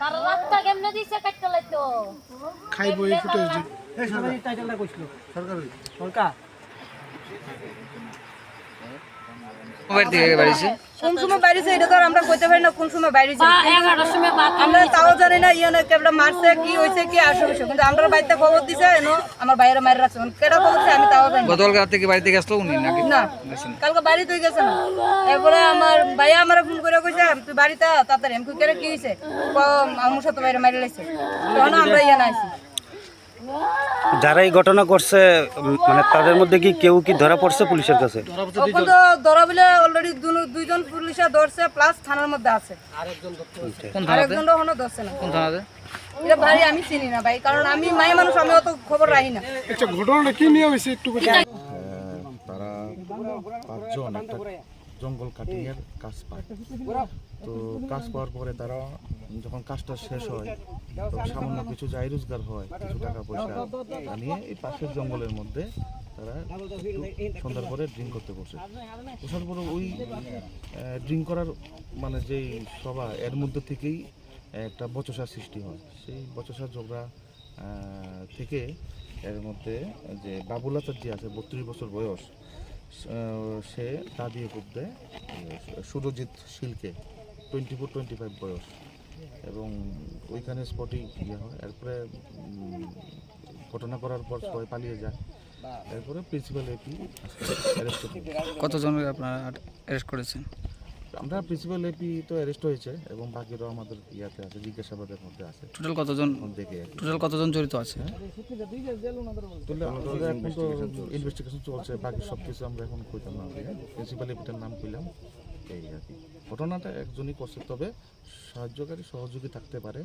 তার রাস্তা কেমনে দিছে মোবাইল থেকে বাড়িছে কোন সময় বাইরেছে এটা তো আমরা কইতে পারি না কোন সময় বাইরেছে। বাদ আমরা তাও জানি না ইয়ে না কেবলা মারছে কি হয়েছে কি আসে হয়েছে কিন্তু আমরা বাড়িতে খবর দিছে এনো আমার বাইরে মারি রাখছে কেটা খবর দিছে আমি তাও জানি না। গতকাল রাত থেকে বাড়িতে গেছিল উনি নাকি? না কালকে বাড়ি তুই গেছে না। এরপরে আমার ভাইয়া আমার ফোন করে কইছে তুই বাড়িতে তাড়াতাড়ি আমি কই, কেন কি হয়েছে? ক, আমার সাথে বাইরে মারি লাইছে। তখন আমরা ইয়ে না আইছি। যারা এই ঘটনা করছে মানে তাদের মধ্যে কি কেউ কি ধরা পড়ছে পুলিশের কাছে? ধরা বলে অলরেডি দুইজন পুলিশে ধরছে প্লাস থানার মধ্যে আছে। আরেকজন হনো ধরছে না। এটা ভাই আমি চিনি না ভাই কারণ আমি মায়ের মানুষ আমি অত খবর রাখি না। আচ্ছা ঘটনাটা কি নিয়ে হয়েছে একটু তারা পাঁচজন একটা জঙ্গল কাটিংয়ের কাজ পায়। তো কাজ পাওয়ার পরে তারা যখন কাজটা শেষ হয়, তখন সামান্য কিছু যাই রোজগার হয়, কিছু টাকা পয়সা নিয়ে এই পাশের জঙ্গলের মধ্যে তারা সন্ধ্যার পরে ড্রিঙ্ক করতে বসে। বসার পরে ওই ড্রিঙ্ক করার মানে যেই সভা, এর মধ্যে থেকেই একটা বচসার সৃষ্টি হয়। সেই বচসার ঝগড়া থেকে এর মধ্যে যে বাবুল আচার যে আছে, বত্রিশ বছর বয়স সে তা দিয়ে খুব দেয় সুরজিৎ শিলকে টোয়েন্টি ফোর টোয়েন্টি ফাইভ বয়স। এবং ওইখানে স্পটেই ইয়ে হয়। এরপরে ঘটনা করার পর সবাই পালিয়ে যায়। এরপরে প্রিন্সিপাল এপি অ্যারেস্ট কতজন আপনারা অ্যারেস্ট করেছেন? আমরা প্রিন্সিপাল এপি তো অ্যারেস্ট হয়েছে এবং বাকিরাও আমাদের ইয়াতে আছে জিজ্ঞাসাবাদের মধ্যে আছে। টোটাল কতজন দেখে টোটাল কতজন জড়িত আছে? তাহলে আমাদের এখন তো ইনভেস্টিগেশন চলছে বাকি সব কিছু আমরা এখন কইতাম না। প্রিন্সিপাল এপিটার নাম কইলাম এই আর কি। ঘটনাটা একজনই করছে তবে সাহায্যকারী সহযোগী থাকতে পারে।